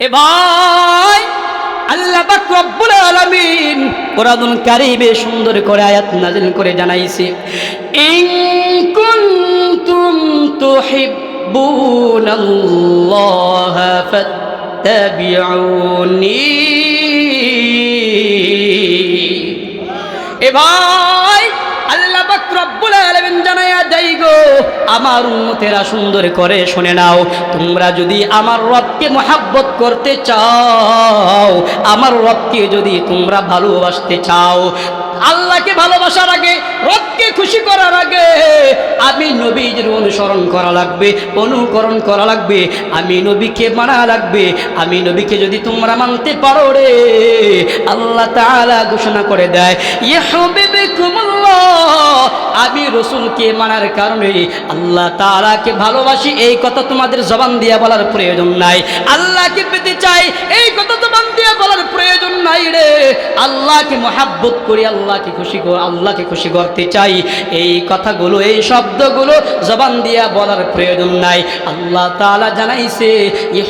এ ভাই, আল্লাহ রব্বুল আলামিন কোরআনুল কারীমে সুন্দর করে আয়াত নাযিল করে জানাইছে, ইন কুনতুম তুহিব্বুনাল্লাহ ফাত্তাবিউনি। এ ভাই, আল্লাহ রব্বুল আলামিন জানায়া দেই গো, আমার উন্মতেরা সুন্দর করে শুনে নাও। তোমরা যদি আমার রবকে মহাব্বত করতে চাও, আমার রবকে যদি তোমরা ভালোবাসতে চাও আল্লাহকে ভালোবাসার আগে, রবকে খুশি করার আগে, আমি নবীর অনুসরণ করা লাগবে, অনুকরণ করা লাগবে, আমি নবীকে মানা লাগবে, আমি নবীকে যদি তোমরা মানতে পারো রে, আল্লাহ তাআলা ঘোষণা করে দেয় ইহবিবিকুমুল্লাহ আমি রসুলকে মানার কারণে আল্লাহ তাআলাকে ভালোবাসি, এই কথা তোমাদের জবান দিয়া বলার প্রয়োজন নাই। আল্লাহকে পেতে চাই, এই কথা জবান দিয়ে বলার প্রয়োজন নাই রে। আল্লাহকে মহাব্বত করি আল্লাহকে খুশি আল্লাহকে খুশি করতে চাই। এই কথাগুলো, এই শব্দগুলো জবান দিয়া বলার প্রয়োজন নাই। আল্লাহ তালা জানাইছে, ই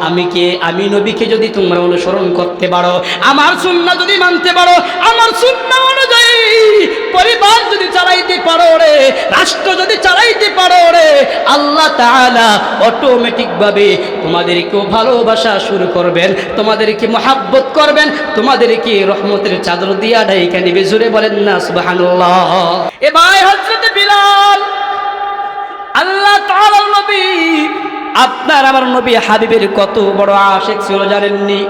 আমি কে? আমি নবীকে যদি তোমরা অনুসরণ করতে পারো, আমার সুন্না যদি মানতে পারো, আমার সুন্না অনুযায়ী পরিবার যদি চালাইতে পারো রে, রাষ্ট্র যদি চালাইতে পারো রে, আল্লাহ তাআলা অটোমেটিক ভাবে তোমাদেরকেও ভালোবাসা শুরু করবেন, তোমাদেরকে মহাব্বত করবেন, তোমাদেরকে রহমতের চাদর দিয়া ঢাইকা নিবে জুড়ে বলেন না, সুবহানাল্লাহ। এ ভাই হযরত বিলাল, আল্লাহ তাআলার নবী আপনার আমার নবী হাবিবের কত বড় আশেক ছিল জানেননি?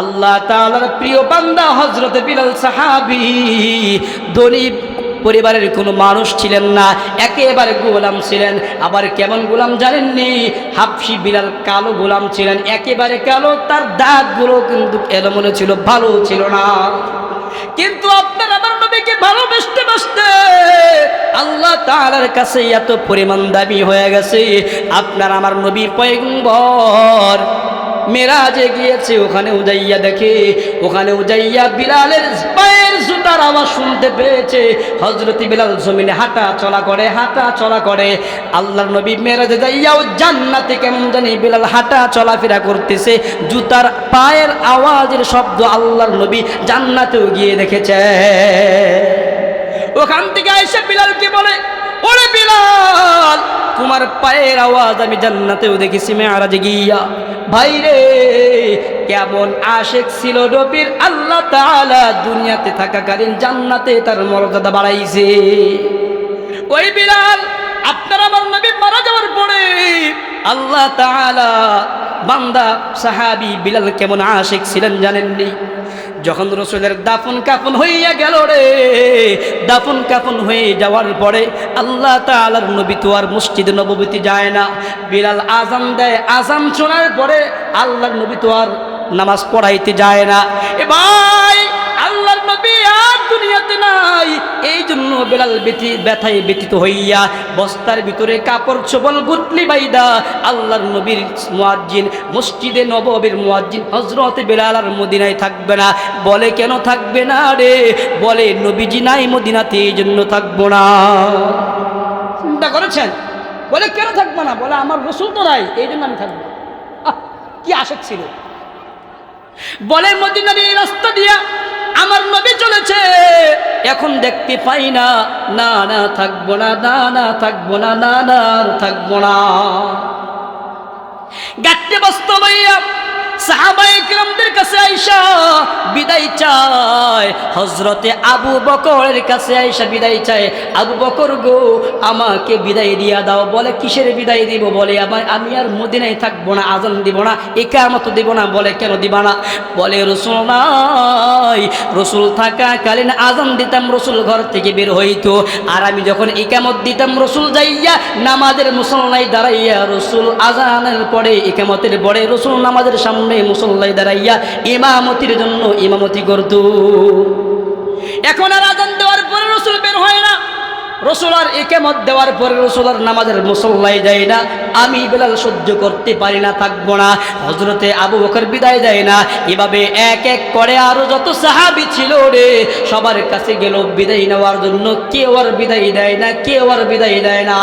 আল্লাহ তাআলার প্রিয় বান্দা হযরত বিলাল সাহাবী। দরিব পরিবারের কোনো মানুষ ছিলেন না, একেবারে গোলাম ছিলেন। আবার কেমন গোলাম জানেননি? হাফসি বিলাল কালো গোলাম ছিলেন, একেবারে কালো, তার দাঁতগুলো কিন্তু এলোমেলো ছিল, ভালো ছিল না। কিন্তু আপনার আমার নবীকে ভালোবাসতে বাসতে আল্লাহ তাআলার কাছে এত পরিমাণ দাবি হয়ে গেছে, আপনার আমার নবী পয়গম্বর। মেরাজে গিয়েছে, ওখানে উজাইয়া দেখে, ওখানে উজাইয়া বিলালের পায়ের জুতার আওয়াজ শুনতে পেয়েছে। হজরতি বিলাল জমিনে হাঁটা চলা করে, হাঁটা চলা করে। আল্লাহর নবী মেরাজে যাইয়াও জান্নাতে কেমন জানি বিলাল হাঁটা চলাফেরা করতেছে। জুতার পায়ের আওয়াজের শব্দ আল্লাহর নবী জান্নাতেও গিয়ে দেখেছে। ওখান থেকে আইসা বিলালকে বলে ওরে বিলাল, তোমার পায়ের আওয়াজ আমি জান্নাতেও দেখেছি মেয়ারাজে গিয়া। ভাই রে কেমন আশেক ছিল নবীর আল্লাহ তাআলা, দুনিয়াতে থাকাকালীন জান্নাতে তার মর্যাদা বাড়াইছে। ওই বিলাল, আপনার আমার নবী মারা যাওয়ার পরে আল্লাহ তাআলা বান্দা, সাহাবি বিলাল কেমন আশেক ছিলেন জানেননি? যখন রসুলের দাফন কাফন হইয়া গেল রে, দাফন কাফন হয়ে যাওয়ার পরে আল্লাহ তালার নবী তো আর মসজিদে নবীতে যায় না। বিলাল আজান দেয় আজান শোনার পরে আল্লাহর নবী তো আর নামাজ পড়াইতে যায় না। এ ভাই নবী, আর দুনিয়াতে নাই। এই জন্য বেলাল ব্যথি ব্যথায় ব্যথিত হইয়া বস্তার ভিতরে কাপড় গুটলি বাইদা আল্লাহর নবীর মুয়াজ্জিন, মসজিদে মুয়াজ্জিন হজরতে বেলাল আর মদিনায় থাকবে না। বলে কেন থাকবে না রে? বলে নবীজি নাই মদিনাতে এই জন্য থাকব না। চিন্তা করেছেন? বলে কেন থাকব না? বলে আমার রসুল তো নাই এই জন্য আমি থাকব কি আশেক ছিল? বলে মদিনার এই রাস্তা দিয়া আমার নবী চলেছে। এখন দেখতে পাই না না না, থাকব না না না, থাকব না না না থাকব না। বাস্তব হইয়া সাহাবাইকরামদের কাছে আইসা বিদায় চায়। হজরতে আবু বকরের কাছে আইসা বিদায় চায়। আবু বকর গো, আমাকে বিদায় দিয়া দাও। বলে, কিসের বিদায় দিব? বলে আমার আমি আর মদিনায় থাকব না, আজান দিব না একামত দিব না, বলে, কেন দিবা না? বলে, রসুল নাই, রসুল থাকাকালীন আজান দিতাম, রসুল ঘর থেকে বের হইতো। আর আমি যখন একামত দিতাম, রসুল যাইয়া নামাজের মুসল্লাই দাঁড়াইয়া রসুল আজানের পরে একামতের পরে রসুল নামাজের সামনে মুসল্লাই দাঁড়াইয়া ইমামতির জন্য ইমামতি করত। এখন আর আজান দেওয়ার পরে রসুল বের হয় না। রসুল আর একেমত দেওয়ার পরে রসুল আর নামাজের মুসল্লাই যায় না। আমি বেলাল সহ্য করতে পারি না, থাকব না। হজরতে আবু বকর বিদায় দেয় না। এভাবে এক এক করে আরও যত সাহাবি ছিল রে, সবার কাছে গেল বিদায় নেওয়ার জন্য। কেউ আর বিদায় দেয় না, কেউ আর বিদায় দেয় না।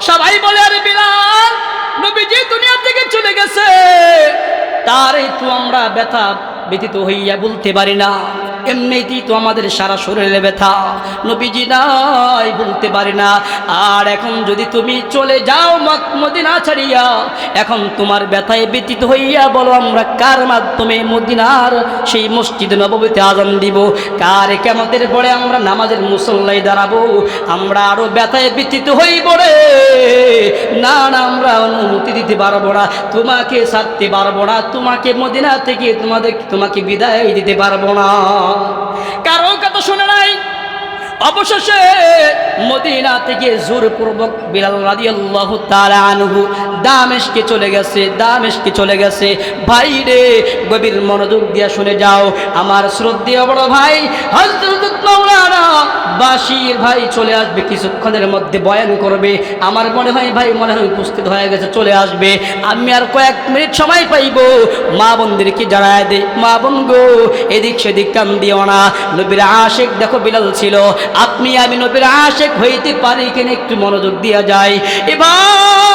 সবাই বলে, আরে বিলাল নবীজি দুনিয়া থেকে চলে গেছে। তারই তো আমরা ব্যথা ব্যতীত হইয়া বলতে পারি না। এমনিতেই তো আমাদের সারা শরীরে ব্যথা। নবীজি নাই বলতে পারি না। আর এখন যদি তুমি চলে যাও মদিনা ছাড়িয়া, এখন তোমার ব্যথায় ব্যতীত হইয়া বলো, আমরা কার মাধ্যমে মদিনার সেই মসজিদ নবমীতে আজান দিব? কার কেমতের পরে আমরা নামাজের মুসল্লাই দাঁড়াবো? আমরা আরও ব্যথায় ব্যতীত হই পড়ে না না, আমরা অনুমতি দিতে পারব না। তোমাকে ছাড়তে পারব না। তোমাকে মদিনা থেকে তোমাদের তোমাকে বিদায় দিতে পারব না। কারও কথা শুনে নাই? অবশেষে মদিনা থেকে জোরপূর্বক বিলাল রাদিয়াল্লাহু তাআলা আনহু দামেশকে চলে গেছে, দামেশকে চলে গেছে। ভাই রে, গভীর মনোযোগ দিয়া শুনে যাও। আমার শ্রদ্ধেয় বড় ভাই, হযরত মাওলানা বাশির ভাই চলে আসবে কিছুক্ষণের মধ্যে বয়ান করবে। আমার মনে হয় ভাই, মনে হয় উপস্থিত হয়ে গেছে, চলে আসবে। আমি আর কয়েক মিনিট সময় পাইব। মা বোনদেরকে জানায় দে। মা বোন গো, এদিক সেদিক কান দিও না। নবীর আশেক, দেখো বিলাল ছিল। আপনি আমি নবীর আশেক হইতে পারি কিনা একটু মনোযোগ দিয়া যায় এবার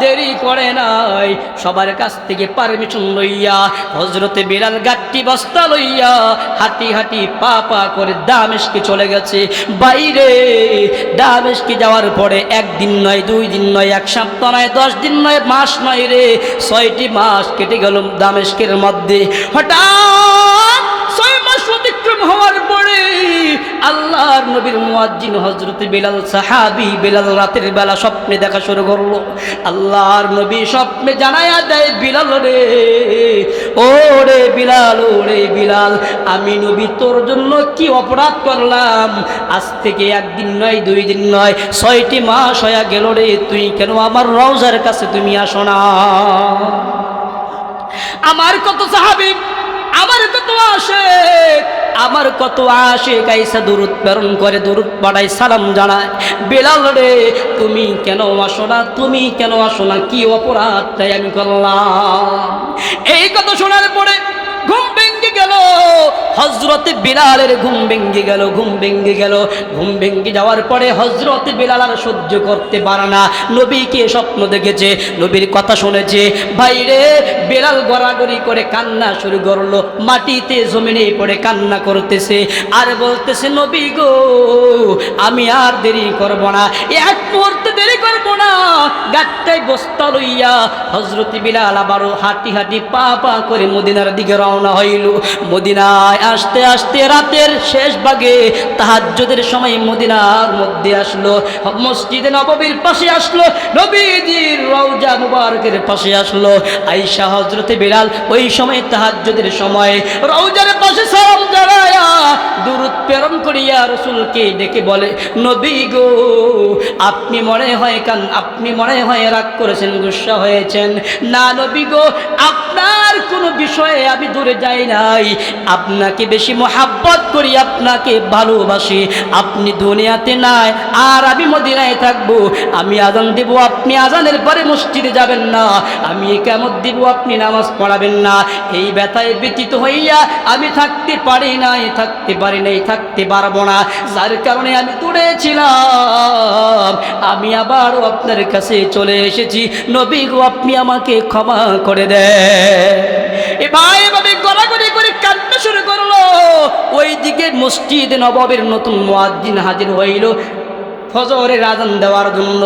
দেরি করে নাই। সবার কাছ থেকে পারমিশন লইয়া হজরতে বিড়াল গাট্টি বস্তা লইয়া হাঁটি হাঁটি পা পা করে দামেশকে চলে গেছে। বাইরে দামেশকে যাওয়ার পরে একদিন নয়, দুই দিন নয়, এক সপ্তাহ নয়, দশ দিন নয়, মাস নয় রে। ছয়টি মাস কেটে গেল দামেশকের মধ্যে। হঠাৎ ছয় মাস অতিক্রম হওয়ার পরে আল্লাহর নবীর মুয়াজ্জিন হজরত বিলাল সাহাবি বিলাল রাতের বেলা স্বপ্নে দেখা শুরু করল। আল্লাহর নবী স্বপ্নে জানায়া দেয়, বিলাল রে, ও রে বিলাল, ও রে বিলাল, আমি নবী তোর জন্য কি অপরাধ করলাম? আজ থেকে একদিন নয়, দুই দিন নয়, ছয়টি মাস হয়ে গেল রে, তুই কেন আমার রওজার কাছে তুমি আসো না? আমার কত সাহাবি, আমার কত আসে আমার কত আসে গাইসা দূরত প্রেরণ করে দূরত পাড়ায় সালাম জানায়। বেলাল রে, তুমি কেন আসো না? তুমি কেন আসো না? কি অপরাধটাই আমি করলাম। এই কথা শোনার পরে ঘুম ভেঙ্গে গেল। হজরতে বিলালের ঘুম ভেঙ্গে গেল, ঘুম ভেঙ্গে গেল। ঘুম ভেঙ্গে যাওয়ার পরে হজরতে বিলাল আর সহ্য করতে পারে না। নবীকে স্বপ্ন দেখেছে, নবীর কথা শুনেছে। ভাইরে বেলাল গড়াগড়ি করে কান্না শুরু করল। মাটিতে জমিনে পড়ে কান্না করতেছে। আর বলতেছে, নবী গো, আমি আর দেরি করব না। এক মুহূর্তে দেরি করব না। গাটটাই বস্তা লইয়া হজরতি বিলাল আবারও হাঁটি হাঁটি পা পা করে মদিনার দিকে রওনা হইল। মদিনায় আসতে আসতে রাতের শেষ ভাগে তাহাজ্জুদের সময় মদিনার মধ্যে আসলো। মসজিদে নববীর পাশে আসলো, নবীজির রওজা মুবারকের পাশে আসলো। আইসা হজরতে বিলাল ওই সময় তাহাজ্জুদের সময় রওজার পাশে সালাম জানায়া দূরত প্রেরণ করিয়া রসুলকে ডেকে বলে, নবী গো, আপনি মনে হয় কান, আপনি মনে হয় রাগ করেছেন, গুসা হয়েছেন। না নবী গো, আপনার কোনো বিষয়ে আমি দূরে যাই নাই আপনাকে বেশি মহাব্বত করি, আপনাকে ভালোবাসি। আপনি দুনিয়াতে নাই, আর আমি মদিনায় থাকব। আমি আজান দেব, আপনি আজানের পরে মসজিদে যাবেন না। আমি কেমন দিব, আপনি নামাজ পড়াবেন না। এই ব্যথায় ব্যতীত হইয়া আমি থাকতে পারি নাই, থাকতে পারি নাই, থাকতে পারব না। যার কারণে আমি দূরে আমি আবারও আপনার কাছে চলে এসেছি। নবী গো, আপনি আমাকে ক্ষমা করে দেন। এ ভাই, এভাবে গড়াগড়ি করল ওই দিকে মসজিদ নবাবের নতুন মুয়াজ্জিন হাজির হইল ফজরের আজান দেওয়ার জন্য।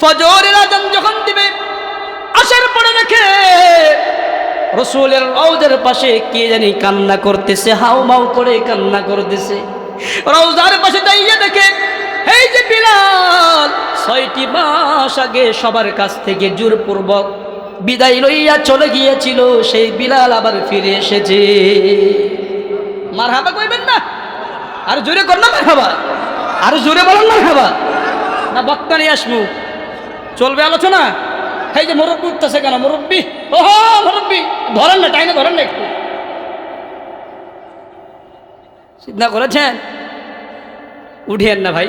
ফজরের আজান যখন দিবে, আসার পরে দেখে রসুলের রৌদের পাশে কে জানি কান্না করতেছে হাউ মাউ করে কান্না করতেছে। রৌজার পাশে দাঁড়িয়ে দেখে, এই যে বিলাল, ছয়টি মাস আগে সবার কাছ থেকে জোরপূর্বক বিদায় লইয়া চলে গিয়েছিল, সেই বিলাল আবার ফিরে এসেছে। মার হাবা কইবেন না? আর জোরে কর না মার হাবা আর জোরে বলেন মার হাবা না, বক্তা নিয়ে আসমু চলবে আলোচনা? এই যে মুরব্বী উঠতেছে কেন? মুরব্বী? ওহো, মুরব্বী! ধরেন না টাইনে ধরেন না একটু। চিন্তা করেছেন? উঠিয়েন না ভাই।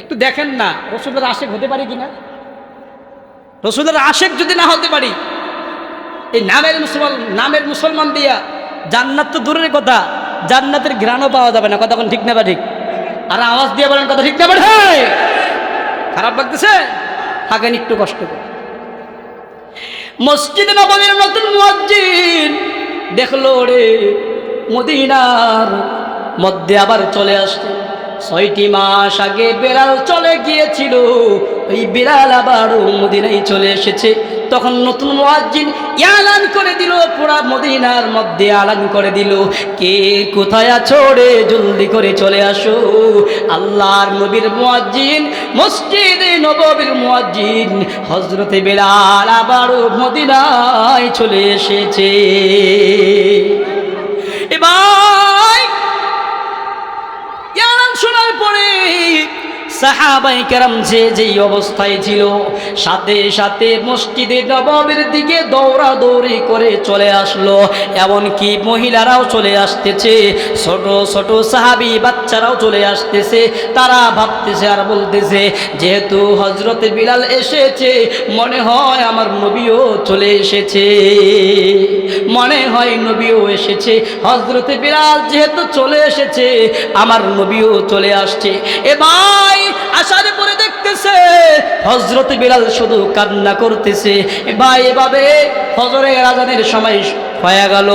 একটু দেখেন না, রসুলের আশেক হতে পারি কিনা? রসুলের আশেক যদি না হতে পারি, এই নামের মুসলমান নামের মুসলমান দিয়া জান্নাত তো দূরের কথা, জান্নাতের ঘ্রাণও পাওয়া যাবে না, কথা ঠিক না বা ঠিক? আর আওয়াজ দিয়ে বলেন, কথা ঠিক না বা খারাপ লাগতেছে? থাকেন একটু কষ্ট করে। মসজিদ নবমীর নতুন মসজিদ দেখল রে মদিনার মধ্যে আবার চলে আসছে। ছয়টি মাস আগে বেড়াল চলে গিয়েছিল। ওই বিড়াল আবার মদিনায় চলে এসেছে। তখন নতুন মুয়াজ্জিন আলান করে দিল, পুরা মদিনার মধ্যে আলান করে দিল। কে কোথায় আছো রে? জলদি করে চলে আসো। আল্লাহর নবীর মুয়াজ্জিন, মসজিদে নববীর মুয়াজ্জিন হজরতে বেলাল আবারও মদিনায় চলে এসেছে। এবার পরে সাহাবাই কেরাম যে যেই অবস্থায় ছিল, সাথে সাথে মসজিদে নবাবের দিকে দৌড়াদৌড়ি করে চলে আসলো। এমনকি মহিলারাও চলে আসতেছে, ছোট ছোট সাহাবি বাচ্চারাও চলে আসতেছে, তারা ভাবতেছে আর বলতেছে, যেহেতু হজরতে বিলাল এসেছে, মনে হয় আমার নবীও চলে এসেছে। মনে হয় নবীও এসেছে। হজরতে বিলাল যেহেতু চলে এসেছে, আমার নবীও চলে আসছে। এ ভাই আসার পরে দেখতেছে হজরত বিলাল শুধু কান্না করতেছে। ভাই এভাবে হজরের আজানের সময় হয়ে গেল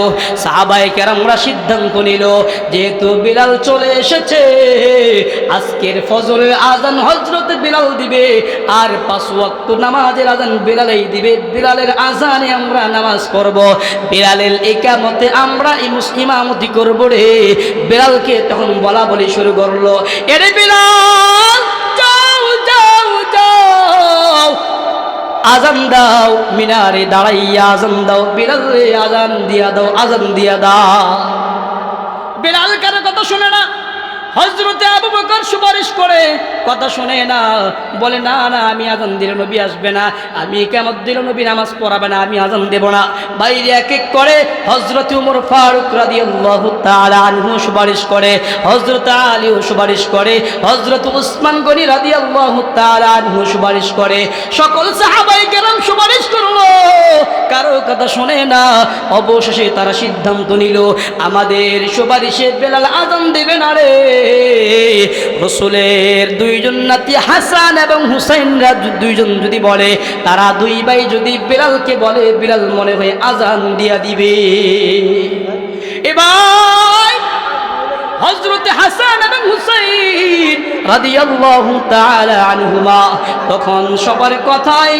সাহাবাই কেরামরা সিদ্ধান্ত নিল, যেহেতু বিলাল চলে এসেছে, আজকের ফজরের আজান হজরত বিলাল দিবে, আর পাঁচ ওয়াক্ত নামাজের আজান বিলালেই দিবে। বিলালের আজানে আমরা নামাজ পড়ব, বিলালের একামতে আমরা ইমামতি করব রে। বিলালকে তখন বলা বলি শুরু করল, এরে যাও যাও আজান দাও, মিনারে দাঁড়াইয়া আজান দাও, বিলাল আজান দিয়া দাও, আজান দিয়া দাও। বেলাল কারও কথা শুনে না? হজরতে আবু বকর সুপারিশ করে কথা শুনে না, বলে, না না, আমি আজান দিলে নবী আসবে না, আমি কেমন দিলে নবী নামাজ পড়াবে না, আমি আজান দেব না। বাইরে এক এক করে হজরত উমর ফারুক তাআলা আনহু সুপারিশ করে হজরত আলীও সুপারিশ করে হজরত উসমান গনি রাদিয়াল্লাহু তাআলা আনহু সুপারিশ করে। সকল সাহাবাই কেরাম সুপারিশ করল। কারও কথা শোনে না, অবশেষে তারা সিদ্ধান্ত নিল, আমাদের সুপারিশে বেলাল আজান দেবে না রে। রসুলের দুইজন নাতি হাসান এবং হুসাইনরা দুইজন যদি বলে, তারা দুই ভাই যদি বেলালকে বলে, বেলাল মনে হয় আজান দিয়া দিবে। এবার হজরতে হাসান এবং হুসাইন রাদিয়াল্লাহু তাআলা আনহুমা তখন সবার কথাই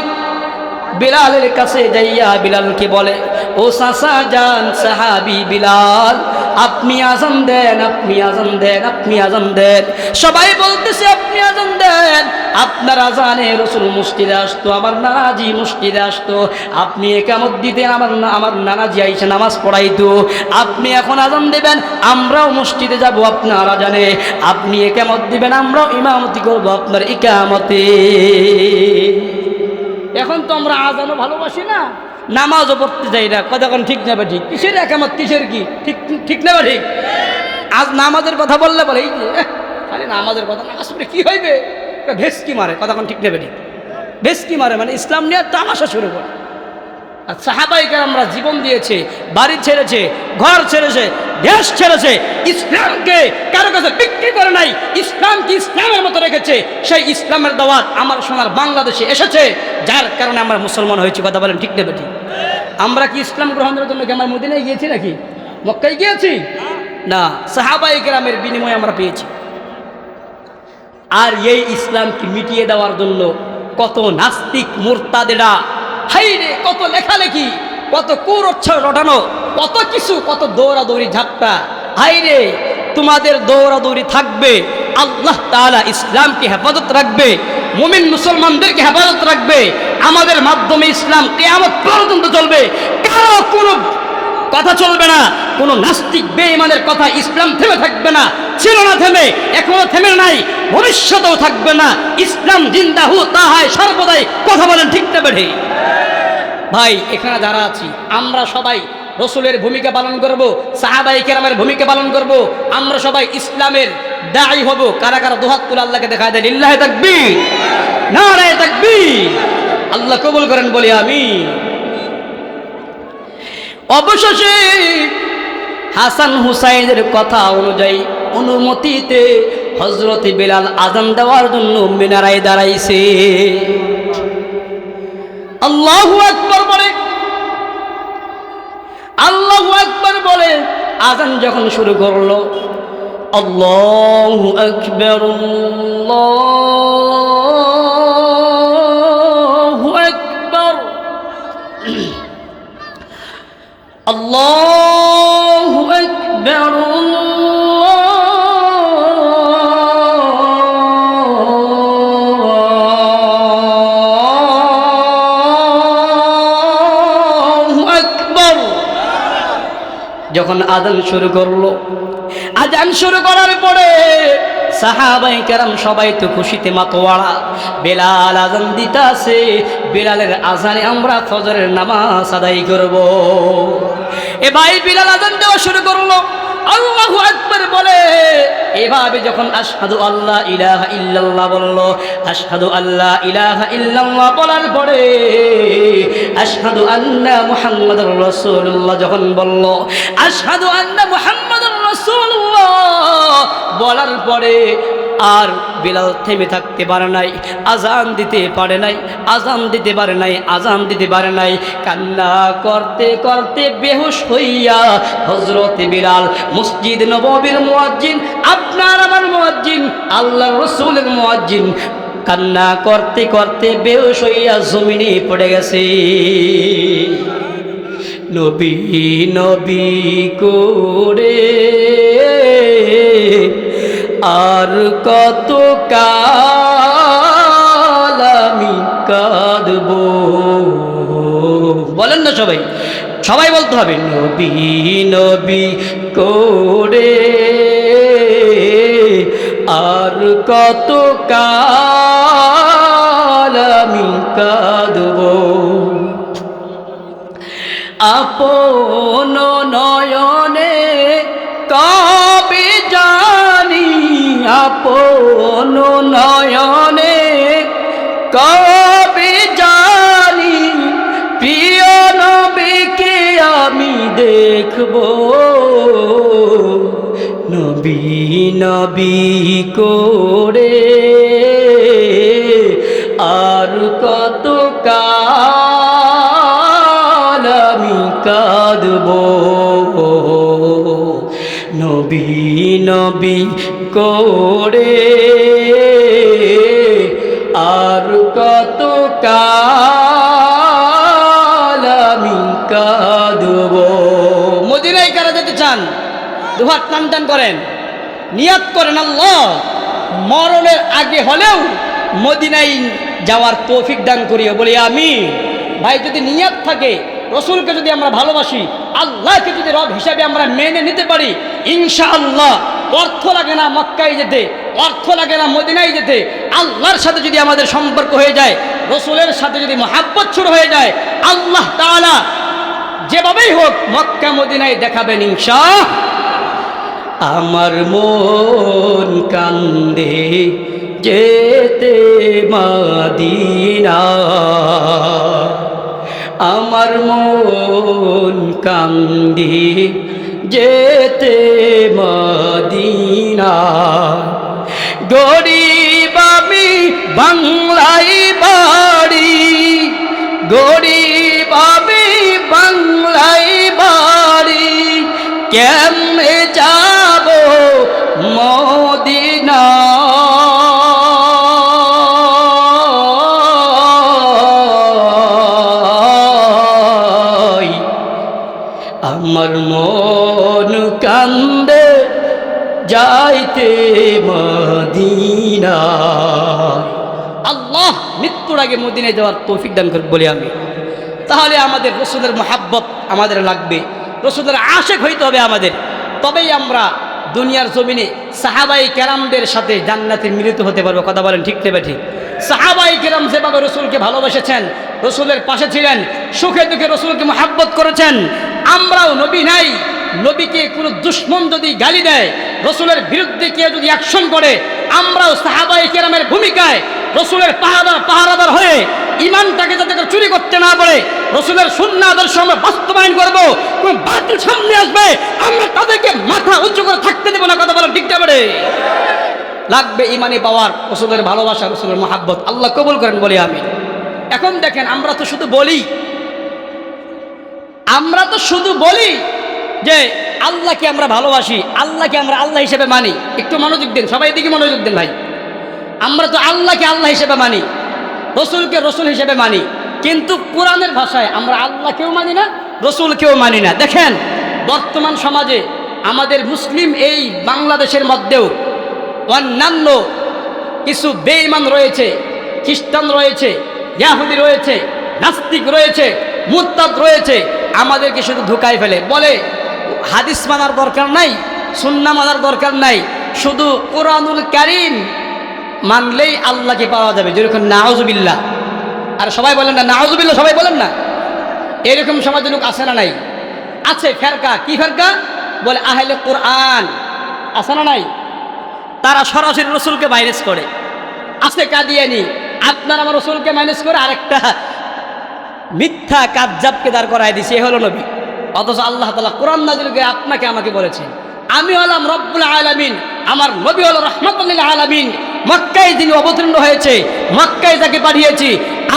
বিলালের কাছে যাইয়া বিলালকে বলে, ও সাসা যান সাহাবি বিলাল, আপনি আজান দেন, আপনি আজান দেন, আপনি আজান দেন। সবাই বলতেছে, আপনি আজান দেন। আপনার আজানে রসুল মুস্তিদে আসতো, আমার নানাজি মুস্তিদে আসতো। আপনি একামত দিতেন, আমার আমার নানাজি আইসে নামাজ পড়াইতো। আপনি এখন আজান দেবেন, আমরাও মসজিদে যাব আপনার আজানে। আপনি একামত দিবেন, আমরাও ইমামতি করব আপনার ইকামতে। এখন তো আমরা আজানও ভালোবাসি না, নামাজও পড়তে যাই না। কতক্ষণ ঠিক নেবে ঠিক? কিসের একামত কিসের কি? ঠিক ঠিক নেবে ঠিক? আজ নামাজের কথা বললে বলে, এই যে আরে নামাজের কথা নামাজ পড়ে কি হইবে? ভেস্কি মারে কতক্ষণ ঠিক নেবে ঠিক? ভেস্কি মারে মানে ইসলাম নিয়ে তামাশা শুরু করে। আর সাহাবাইকে আমরা জীবন দিয়েছে, বাড়ি ছেড়েছে, ঘর ছেড়েছে দেশ ছেড়েছে। ইসলামকে কারও কাছে বিক্রি করে নাই। ইসলামকে ইসলামের মতো রেখেছে। সেই ইসলামের দাওয়াত আমার সোনার বাংলাদেশে এসেছে। যার কারণে আমরা মুসলমান হয়েছি, কথা বলেন ঠিক নেবে আমরা কি ইসলাম গ্রহণের জন্য কি আমার মদিনায় গিয়েছি নাকি? মক্কায় গিয়েছি? না, সাহাবাই গ্রামের বিনিময়ে আমরা পেয়েছি। আর এই ইসলামকে মিটিয়ে দেওয়ার জন্য কত নাস্তিক মোরতাদেরা, হাইরে, কত লেখালেখি কত কুরচ্ছা রটানো কত কিছু, কত দৌড়াদৌড়ি, ঝাপটা। হাইরে তোমাদের দৌড়াদৌড়ি থাকবে। আল্লাহ তাআলা ইসলামকে হেফাজত রাখবে। মুমিন মুসলমানদেরকে হেফাজত রাখবে। আমাদের মাধ্যমে ইসলাম কেয়ামত পর্যন্ত চলবে। কারও কোনো কথা চলবে না। কোনো নাস্তিক, বেঈমানের কথা ইসলাম থেমে থাকবে না। ছিল না থেমে, এখনও থেমে নাই, ভবিষ্যতেও থাকবে না। ইসলাম জিন্দাহু তাহায় সর্বদাই কথা বলেন ঠিক না বেঠে। ভাই, এখানে যারা আছি, আমরা সবাই রসুলের ভূমিকা পালন করব, সাহাবাই কেরামের ভূমিকা পালন করব, আমরা সবাই ইসলামের দায়ী হব। কারা কারা দুহাত তুলে আল্লাহকে দেখা দেন, ইল্লাহে থাকবি না রায় থাকবি আল্লাহ কবুল করেন, বলি আমি অবশেষে হাসান হুসাইনের কথা অনুযায়ী অনুমতিতে হজরত বিলাল আজান দেওয়ার জন্য মিনারায় দাঁড়াইছে। আল্লাহু একবার বলে। আল্লাহু একবার বলে আজান যখন শুরু করল আল্লাহু আকবার যখন আদান শুরু করল, আজান শুরু করার পরে সাহাবাই কেরাম সবাই তো খুশিতে মাতোয়াড়া। বেলাল আজান দিতাছে, বেলালের আজানে আমরা ফজরের নামাজ আদায় করব। এ ভাই বিলাল আজান দেওয়া শুরু করল। আল্লাহু আকবার বলে। এভাবে যখন আশহাদু আল্লাহ ইলাহা ইল্লাল্লাহ বলল, আশহাদু আল্লাহ ইলাহা ইল্লাল্লাহ বলার পরে আশহাদু আন্না মুহাম্মাদুর রাসূলুল্লাহ যখন বলল, আশহাদু আন্না মুহাম্মাদুর রাসূলুল্লাহ বলার পরে আর বিলাল থেমে থাকতে পারে নাই, আজান দিতে পারে নাই, আজান দিতে পারে নাই, আজান দিতে পারে নাই। কান্না করতে করতে বেহুশ হইয়া হজরতে বিলাল মসজিদ নববীর মোয়াজ্জিন, আপনার আমার মোয়াজ্জিন আল্লাহ রসুলের মুয়াজ্জিন, কান্না করতে করতে বেহুশ হইয়া জমিনে পড়ে গেছে। নবী নবী করে আর কত কাল আমি কাঁদব? বলেন না সবাই সবাই বলতে হবে, নবী নবী করে আর কত কাল আমি কাঁদব? আপন আপন নয়নে কবে জানি প্রিয় নবীকে আমি দেখব। নবী নবী করে আর কত কাল আমি কাঁদব। নবী নবী করে। আর কত কাল আমি কাঁদব। মদিনায় কারা যেতে চান? দুহাত টান টান করেন। নিয়াত করেন আল্লাহ। মরণের আগে হলেও মদিনায় যাওয়ার তৌফিক দান করিও, বলি আমি ভাই, যদি নিয়াত থাকে, রসুলকে যদি আমরা ভালোবাসি, আল্লাহকে যদি রব হিসাবে আমরা মেনে নিতে পারি ইনশা আল্লাহ অর্থ লাগে না মক্কায় যেতে, অর্থ লাগে না মদিনায় যেতে। আল্লাহর সাথে যদি আমাদের সম্পর্ক হয়ে যায়, রসুলের সাথে যদি মহাব্বত শুরু হয়ে যায়, আল্লাহ তাআলা যেভাবেই হোক মক্কা মদিনায় দেখাবেন ইনশা আমার মন কান্দে যেতে মাদিনা আমার মন কান্দি যেতে মদিনা। গরিব আমি বাংলায় মৃত্যুর আগে মদিনায় যাওয়ার তৌফিক দান করে বলি আমি। তাহলে আমাদের রসুলের মহাব্বত আমাদের লাগবে। রসুলের আশেক হইতে হবে আমাদের। তবেই আমরা দুনিয়ার জমিনে সাহাবাই কেরামদের সাথে জান্নাতে মিলিত হতে পারব। কথা বলেন ঠিক নেবে ঠিক? সাহাবাই কেরাম যেভাবে রসুলকে ভালোবেসেছেন, রসুলের পাশে ছিলেন, সুখে দুঃখে রসুলকে মহাব্বত করেছেন, আমরাও নবী নাই নবীকে কোনো দুশ্মন যদি গালি দেয়, রসুলের বিরুদ্ধে কেউ যদি অ্যাকশন করে, আমরাও সাহাবাই কেরামের ভূমিকায় রসুলের পাহারাদার পাহারাদার হয়ে ইমানটাকে যাতে চুরি করতে না পারে, রসুলের শূন্য আদর্শ আমরা বাস্তবায়ন করব বাতিল সামনে আসবে, আমরা তাদেরকে মাথা উঁচু করে থাকতে দেবো না, কথা বলা ঠিক পারে লাগবে ইমানি পাওয়ার, রসুলের ভালোবাসা, রসুলের মহাব্বত। আল্লাহ কবুল করেন, বলি আমি এখন দেখেন, আমরা তো শুধু বলি। আমরা তো শুধু বলি। যে আল্লাহকে আমরা ভালোবাসি, আল্লাহকে আমরা আল্লাহ হিসেবে মানি। একটু মনোযোগ দিন, সবাই এদিকে মনোযোগ দিন ভাই। আমরা তো আল্লাহকে আল্লাহ হিসেবে মানি, রসুলকে রসুল হিসেবে মানি। কিন্তু কোরআনের ভাষায় আমরা আল্লাহকেও মানি না, রসুলকেও মানি না। দেখেন, বর্তমান সমাজে আমাদের মুসলিম এই বাংলাদেশের মধ্যেও অন্যান্য কিছু বেঈমান রয়েছে, খ্রিস্টান রয়েছে, ইয়াহুদি রয়েছে, নাস্তিক রয়েছে মুত্তাদ রয়েছে, আমাদেরকে শুধু ধোকায় ফেলে। বলে হাদিস মানার দরকার নাই, সুন্না মানার দরকার নাই। শুধু কোরআনুল কারিম মানলেই আল্লাহকে পাওয়া যাবে, যেরকম নাওজবিল্লা আর সবাই বলেন না নাওজবিল্লা সবাই বলেন না? এরকম সমাজের লোক আছে না নাই? আছে, ফেরকা। কি ফেরকা? বলে আহলে কোরআন। আছে না নাই? তারা সরাসরি রসুলকে মাইনাস করে। আছে কাদিয়ানি। আপনার আমার রসুলকে মাইনাস করে আরেকটা মিথ্যা কাজ্জাবকে দাঁড় করায় দিছে এ হলো নবী। অথচ আল্লাহ তালা কোরআন নাজিলকে আপনাকে আমাকে বলেছেন আমি হলাম রব্বুল আলামিন আমার নবী হল রহমতুল্লাহ আলামিন মক্কায় যিনি অবতীর্ণ হয়েছে মক্কায় যাকে পাঠিয়েছি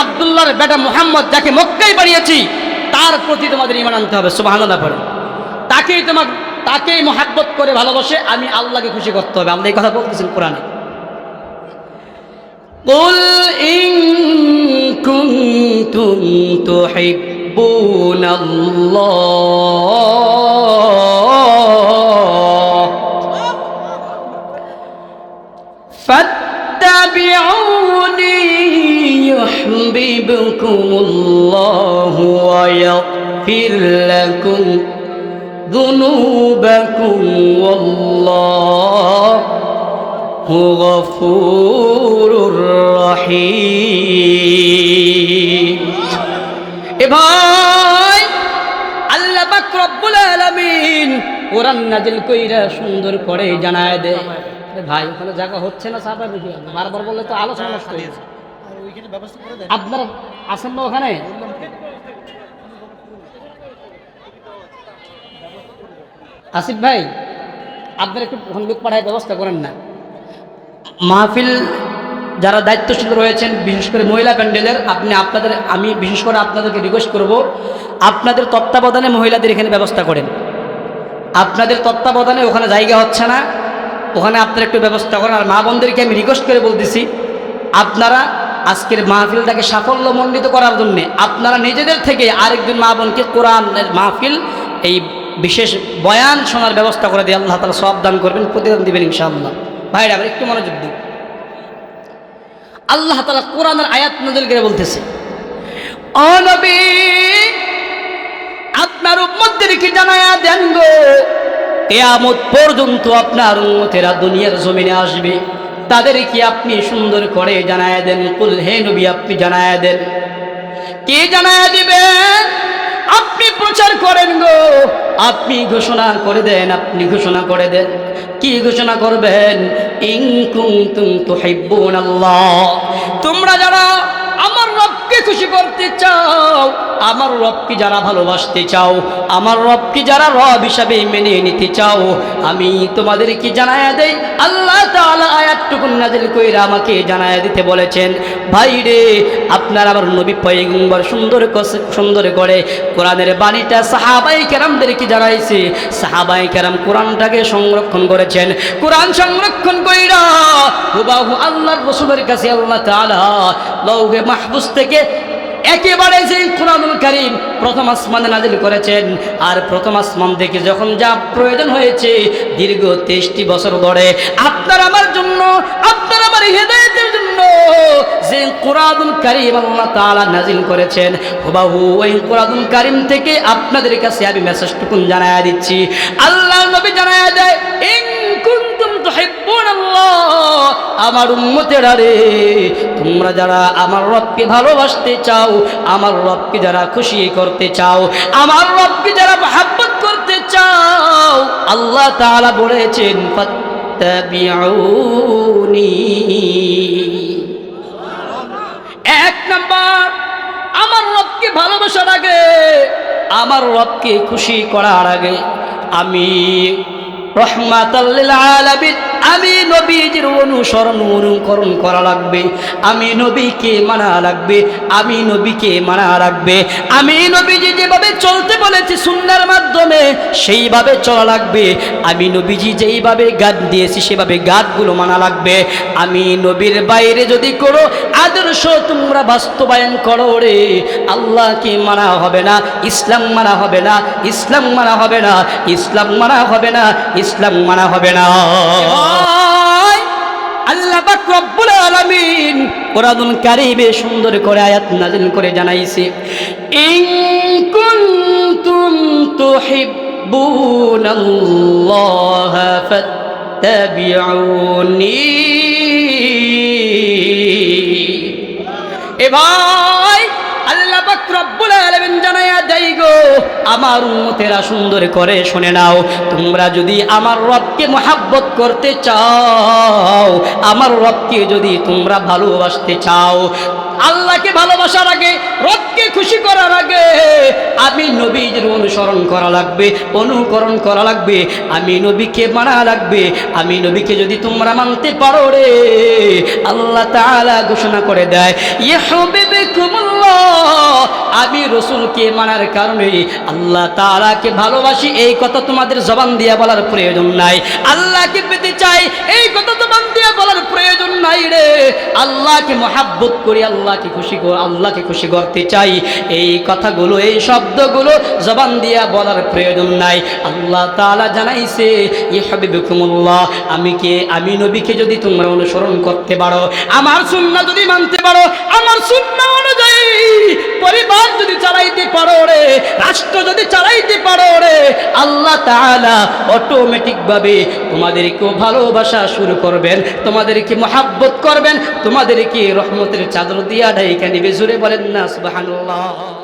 আবদুল্লাহর বেটা মোহাম্মদ যাকে মক্কায় পাঠিয়েছি তার প্রতি তোমাদের ইমান আনতে হবে সুবাহান্লাহ পড়ে তাকেই তোমার তাকেই মহাব্বত করে ভালোবাসে আমি আল্লাহকে খুশি করতে হবে আমরা এই কথা বলতেছেন কোরআনে قل إن كنتم تحبون الله. فاتبعوني يحببكم الله ويغفر لكم ذنوبكم. والله غفور رحيم. কোরআন নাজিল কইরা সুন্দর করে জানায় দে। ভাই, ওখানে জায়গা হচ্ছে না বেশি বারবার বললে তো আলোচনা নষ্ট হয়ে আপনারা আছেন না ওখানে? আসিফ ভাই, আপনার একটু ওখানে লোক পাঠায় ব্যবস্থা করেন না। মাহফিল যারা দায়িত্বশীল রয়েছেন, বিশেষ করে মহিলা প্যান্ডেলের, আপনি আপনাদের, আমি বিশেষ করে আপনাদেরকে রিকোয়েস্ট করব, আপনাদের তত্ত্বাবধানে মহিলাদের এখানে ব্যবস্থা করেন। আপনাদের তত্ত্বাবধানে ওখানে জায়গা হচ্ছে না। ওখানে আপনারা একটু ব্যবস্থা করেন। আর মা বোনদেরকে আমি রিকোয়েস্ট করে বলতেছি, আপনারা আজকের মাহফিলটাকে সাফল্যমণ্ডিত করার জন্য আপনারা নিজেদের থেকে আরেকজন মা বোনকে কোরআনের মাহফিল, এই বিশেষ বয়ান শোনার ব্যবস্থা করে দিয়ে আল্লাহ তালা সব দান করবেন, প্রতিদান দিবেন ইনশাআল্লাহ। ভাইরা, আবার একটু মনোযোগ দিন। আল্লাহ তালা কোরআনের আয়াত নজর করে বলতেছে অনবী আপনার উম্মতদেরকে জানায়া দেন গো। কেয়ামত পর্যন্ত আপনার উম্মতেরা দুনিয়ার জমিনে আসবে। তাদেরকে আপনি সুন্দর করে জানায়া দেন। কুল, হে নবী, আপনি জানায়া দেন। কে জানায়া দিবেন আপনি প্রচার করেন গো। আপনি ঘোষণা করে দেন, আপনি ঘোষণা করে দেন। কি ঘোষণা করবেন? ইন কুনতুম তুহিব্বুনাল্লাহ। তোমরা যারা রবকে খুশি করতে চাও, আমার রবকে যারা ভালোবাসতে চাও, আমার রবকে যারা রব হিসাবে মেনে নিতে চাও, আমি তোমাদেরকে জানায় দেয় আল্লাহ তাআলা আয়াতটুকু নাজিল কইরা আমাকে জানায়া দিতে বলেছেন, ভাই রে, আপনার আমার নবী পয়গম্বর সুন্দর সুন্দর করে কোরআনের বাণীটা সাহাবাই কেরামদেরকে জানাইছে। সাহাবাই কেরাম কোরআনটাকে সংরক্ষণ করেছেন। কোরআন সংরক্ষণ কইরা হুবাহু আল্লাহর রসুলের কাছে আল্লাহ তাআলা লৌহে মাহফুজ থেকে একেবারে যে কোরআনুল কারীম প্রথম আসমানে নাজিল করেছেন, আর প্রথম আসমান থেকে যখন যা প্রয়োজন হয়েছে, দীর্ঘ তেইশটি বছর ধরে আপনার আমার জন্য, আপনার আমার হেদায়েতের জন্য যে কোরআনুল কারীম আল্লাহ তাআলা নাজিল করেছেন, হুবাহু ওই কোরআনুল কারীম থেকে আপনাদের কাছে আমি মেসেজটুকুন জানায়া দিচ্ছি। আল্লাহ নবী জানায়া দেয়, ইন আমার উম্মতেরা রে, তোমরা যারা আমার রবকে ভালোবাসতে চাও, আমার রবকে যারা খুশি করতে চাও, আমার রবকে যারা মহাব্বত করতে চাও, আল্লাহ তাআলা বলেছেন এক নাম্বার, আমার রবকে ভালোবাসার আগে, আমার রবকে খুশি করার আগে আমি রহমাতাল্লিল আলামিন আমি নবীজির অনুসরণ অনুকরণ করা লাগবে। আমি নবীকে মানা লাগবে। আমি নবীকে মানা লাগবে। আমি নবীজি যেভাবে চলতে বলেছি সুন্নার মাধ্যমে, সেইভাবে চলা লাগবে। আমি নবীজি যেইভাবে গাদ দিয়েছি, সেভাবে গাদগুলো মানা লাগবে। আমি নবীর বাইরে যদি করো আদর্শ তোমরা বাস্তবায়ন করো রে, আল্লাহকে মানা হবে না, ইসলাম মানা হবে না, ইসলাম মানা হবে না, ইসলাম মানা হবে না, ইসলাম মানা হবে না। পাক রব্বুল আলামিন কোরআন কারিমে সুন্দর করে আয়াত নাজিল করে জানাইছে, ইন কুনতুম তুহিব্বুনাল্লাহ ফাত্তাবিউনি। এ ভাই আল্লাহ পাক আমার উম্মতেরা সুন্দর করে শুনে নাও, তোমরা যদি আমার রবকে মহাব্বত করতে চাও, আমার রবকে যদি তোমরা ভালোবাসতে চাও, আল্লাহকে ভালোবাসার আগে, রবকে খুশি করার আগে, আমি নবীর অনুসরণ করা লাগবে, অনুকরণ করা লাগবে, আমি নবীকে মানা লাগবে, আমি নবীকে যদি তোমরা মানতে পারো রে আল্লাহ তাআলা ঘোষণা করে দেয় আমি রসুলকে মানার কারণে আল্লাহ তাআলাকে ভালোবাসি, এই কথা তোমাদের জবান দিয়ে বলার প্রয়োজন নাই। আল্লাহকে পেতে চাই, এই কথা জবান দিয়ে বলার প্রয়োজন নাই রে। আল্লাহকে মহাব্বত করি, আল্লাহকে খুশি আল্লাহকে খুশি করতে চাই। এই কথাগুলো, এই শব্দগুলো জবান দিয়া বলার প্রয়োজন নাই। আল্লাহ তাআলা জানাইছে, ইহবিবুকুমুল্লাহ, আমি কে, আমি নবীকে যদি তোমরা অনুসরণ করতে পারো আমার সুন্না যদি মানতে পারো, আমার সুন্না অনুযায়ী পরিবার যদি চালাইতে পারো রে, রাষ্ট্র যদি চালাইতে পারো রে, আল্লাহ তাআলা অটোমেটিকভাবে তোমাদেরকেও ভালোবাসা শুরু করবেন, তোমাদেরকে মহাব্বত করবেন, তোমাদেরকে রহমতের চাদর দিয়া ঢাইকা নিবে। জুড়ে বলেন না, সুবহানাল্লাহ।